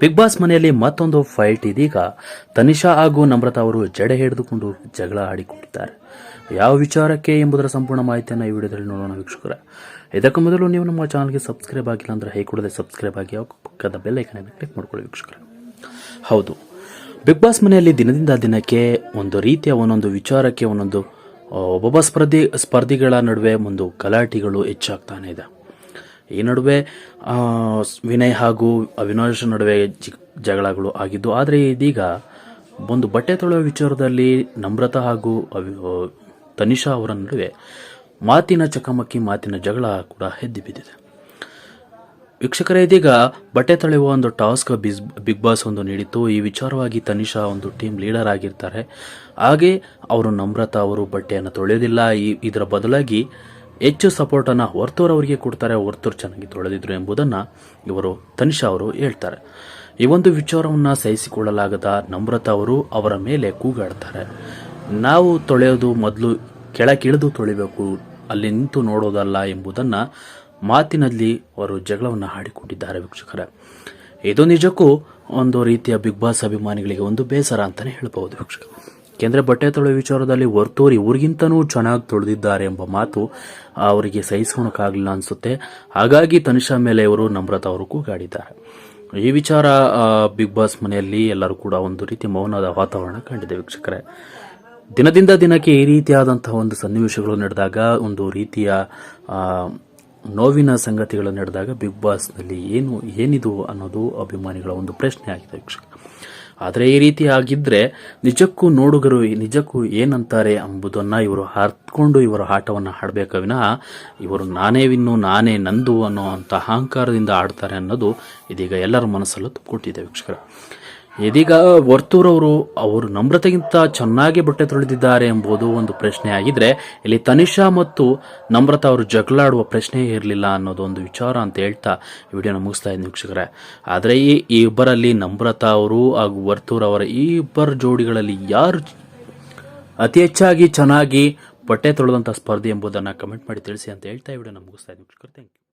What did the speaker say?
Big boss ಮನೆಯಲ್ಲಿ ಮತ್ತೊಂದು fight ಇದೀಗ. ತನಿಷಾ ಹಾಗೂ ನಮ್ರತಾ ಅವರು ಜಡೆ ಹಿಡಿದುಕೊಂಡು ಜಗಳ ಆಡಿಕೊಂಡಿದ್ದಾರೆ ಯಾವ ವಿಚಾರಕ್ಕೆ ಎಂಬುದರ ಸಂಪೂರ್ಣ ಮಾಹಿತಿಯನ್ನು ಈ ವಿಡಿಯೋದಲ್ಲಿ ನೋಡೋಣ ವೀಕ್ಷಕರ. ಇದಕ್ಕೂ ಮೊದಲು ನೀವು ನಮ್ಮ ಚಾನಲ್ಗೆ ಸಬ್ಸ್ಕ್ರೈಬ್ ಆಗಿಲ್ಲ ಅಂದರೆ ಹೈ ಕೂಡಲೇ ಸಬ್ಸ್ಕ್ರೈಬ್ ಆಗಿ ಪಕ್ಕದ ಬೆಲ್ ಐಕನ್ ಕ್ಲಿಕ್ ಮಾಡ್ಕೊಳ್ಳಿ ವೀಕ್ಷಕರ. ಹೌದು, ಬಿಗ್ ಬಾಸ್ ಮನೆಯಲ್ಲಿ ದಿನದಿಂದ ದಿನಕ್ಕೆ ಒಂದು ರೀತಿಯ ಒಂದೊಂದು ವಿಚಾರಕ್ಕೆ ಒಂದೊಂದು ಒಬ್ಬೊಬ್ಬ ಸ್ಪರ್ಧಿ, ಸ್ಪರ್ಧಿಗಳ ನಡುವೆ ಒಂದು ಗಲಾಟೆಗಳು ಹೆಚ್ಚಾಗ್ತಾನೆ ಇದೆ. ಈ ನಡುವೆ ವಿನಯ್ ಹಾಗೂ ಅವಿನಾಶ್ ನಡುವೆ ಜಗಳಗಳು ಆಗಿದ್ದು, ಆದರೆ ಇದೀಗ ಒಂದು ಬಟ್ಟೆ ತೊಳೆಯುವ ವಿಚಾರದಲ್ಲಿ ನಮ್ರತಾ ಹಾಗೂ ತನಿಷಾ ಅವರ ನಡುವೆ ಮಾತಿನ ಚಕಮಕಿ, ಮಾತಿನ ಜಗಳ ಕೂಡ ಹೆದ್ದಿ ಬಿದ್ದಿದೆ. ವೀಕ್ಷಕರೇ, ಇದೀಗ ಬಟ್ಟೆ ತೊಳೆಯುವ ಒಂದು ಟಾಸ್ಕ್ ಬಿಸ್, ಬಿಗ್ ಬಾಸ್ ಒಂದು ನೀಡಿತ್ತು. ಈ ವಿಚಾರವಾಗಿ ತನಿಷಾ ಒಂದು ಟೀಮ್ ಲೀಡರ್ ಆಗಿರ್ತಾರೆ. ಹಾಗೆ ಅವರು ನಮ್ರತಾ ಅವರು ಬಟ್ಟೆಯನ್ನು ತೊಳೆಯೋದಿಲ್ಲ ಈ, ಇದರ ಬದಲಾಗಿ ಹೆಚ್ಚು ಸಪೋರ್ಟನ್ನು ವರ್ತೂರ್ ಅವರಿಗೆ ಕೊಡ್ತಾರೆ, ವರ್ತೂರ್ ಚೆನ್ನಾಗಿ ತೊಳೆದಿದ್ರು ಎಂಬುದನ್ನು ಇವರು ತನಿಷಾ ಅವರು ಹೇಳ್ತಾರೆ. ಈ ಒಂದು ವಿಚಾರವನ್ನು ಸಹಿಸಿಕೊಳ್ಳಲಾಗದ ನಮ್ರತಾ ಅವರು ಅವರ ಮೇಲೆ ಕೂಗಾಡ್ತಾರೆ. ನಾವು ತೊಳೆಯೋದು ಮೊದಲು ಕೆಳಗಿಳಿದು ತೊಳಿಬೇಕು, ಅಲ್ಲಿ ನಿಂತು ನೋಡೋದಲ್ಲ ಎಂಬುದನ್ನು ಮಾತಿನಲ್ಲಿ ಅವರು ಜಗಳವನ್ನು ಹಾಡಿಕೊಂಡಿದ್ದಾರೆ ವೀಕ್ಷಕರೇ. ಇದು ನಿಜಕ್ಕೂ ಒಂದು ರೀತಿಯ ಬಿಗ್ ಬಾಸ್ ಅಭಿಮಾನಿಗಳಿಗೆ ಒಂದು ಬೇಸರ ಅಂತಲೇ ಹೇಳ್ಬೋದು ವೀಕ್ಷಕ ಯಾಕೆಂದ್ರೆ ಬಟ್ಟೆ ತೊಳೆ ವಿಚಾರದಲ್ಲಿ ವರ್ತೂರಿ ಇವ್ರಿಗಿಂತನೂ ಚೆನ್ನಾಗಿ ತೊಳೆದಿದ್ದಾರೆ ಎಂಬ ಮಾತು ಅವರಿಗೆ ಸಹಿಸೋಣಕ್ಕಾಗಲಿಲ್ಲ ಅನಿಸುತ್ತೆ. ಹಾಗಾಗಿ ತನಿಷಾ ಮೇಲೆ ಇವರು ನಮ್ರತ ಅವರು ಕೂಗಾಡಿದ್ದಾರೆ. ಈ ವಿಚಾರ ಬಿಗ್ ಬಾಸ್ ಮನೆಯಲ್ಲಿ ಎಲ್ಲರೂ ಕೂಡ ಒಂದು ರೀತಿ ಮೌನದ ವಾತಾವರಣ ಕಂಡಿದೆ ವೀಕ್ಷಕರೇ. ದಿನದಿಂದ ದಿನಕ್ಕೆ ಈ ರೀತಿಯಾದಂತಹ ಒಂದು ಸನ್ನಿವೇಶಗಳು ನಡೆದಾಗ, ಒಂದು ರೀತಿಯ ನೋವಿನ ಸಂಗತಿಗಳು ನಡೆದಾಗ ಬಿಗ್ ಬಾಸ್ನಲ್ಲಿ ಏನು, ಏನಿದು ಅನ್ನೋದು ಅಭಿಮಾನಿಗಳ ಒಂದು ಪ್ರಶ್ನೆ ಆಗಿದೆ ವೀಕ್ಷಕ ಆದರೆ ಈ ರೀತಿ ಆಗಿದ್ರೆ ನಿಜಕ್ಕೂ ನೋಡುಗರು ನಿಜಕ್ಕೂ ಏನಂತಾರೆ ಎಂಬುದನ್ನು ಇವರು ಅರ್ಥಕೊಂಡು ಇವರು ಆಟವನ್ನು ಆಡಬೇಕ ವಿನಃ ಇವರು ನಾನೇ ವಿನ್ನು, ನಾನೇ ನಂದು ಅನ್ನೋ ಅಂತ ಅಹಂಕಾರದಿಂದ ಆಡ್ತಾರೆ ಅನ್ನೋದು ಇದೀಗ ಎಲ್ಲರ ಮನಸ್ಸಲ್ಲೂ ತುಂಬಿಕೊಟ್ಟಿದೆ ವೀಕ್ಷಕರ. ಇದೀಗ ವರ್ತೂರವರು ಅವರು ನಮ್ರತೆಗಿಂತ ಚೆನ್ನಾಗಿ ಬಟ್ಟೆ ತೊಳೆದಿದ್ದಾರೆ ಎಂಬುದು ಒಂದು ಪ್ರಶ್ನೆ ಆಗಿದ್ರೆ ಇಲ್ಲಿ ತನಿಷಾ ಮತ್ತು ನಮ್ರತಾ ಅವರು ಜಗಳಾಡುವ ಪ್ರಶ್ನೆ ಇರಲಿಲ್ಲ ಅನ್ನೋದು ಒಂದು ವಿಚಾರ ಅಂತ ಹೇಳ್ತಾ ವಿಡಿಯೋನ ಮುಗಿಸ್ತಾ ಇದ್ದೀನಿ ವೀಕ್ಷಕರೇ. ಆದರೆ ಈ ಇಬ್ಬರಲ್ಲಿ ನಮ್ರತಾ ಅವರು ಹಾಗೂ ವರ್ತೂರ್ ಅವರ ಈ ಇಬ್ಬರ ಜೋಡಿಗಳಲ್ಲಿ ಯಾರು ಅತಿ ಹೆಚ್ಚಾಗಿ ಚೆನ್ನಾಗಿ ಬಟ್ಟೆ ತೊಳೆದಂಥ ಸ್ಪರ್ಧೆ ಎಂಬುದನ್ನು ಕಮೆಂಟ್ ಮಾಡಿ ತಿಳಿಸಿ ಅಂತ ಹೇಳ್ತಾ ವಿಡಿಯೋನ ಮುಗಿಸ್ತಾ ಇದ್ದೀನಿ ವೀಕ್ಷಕರು. Thank you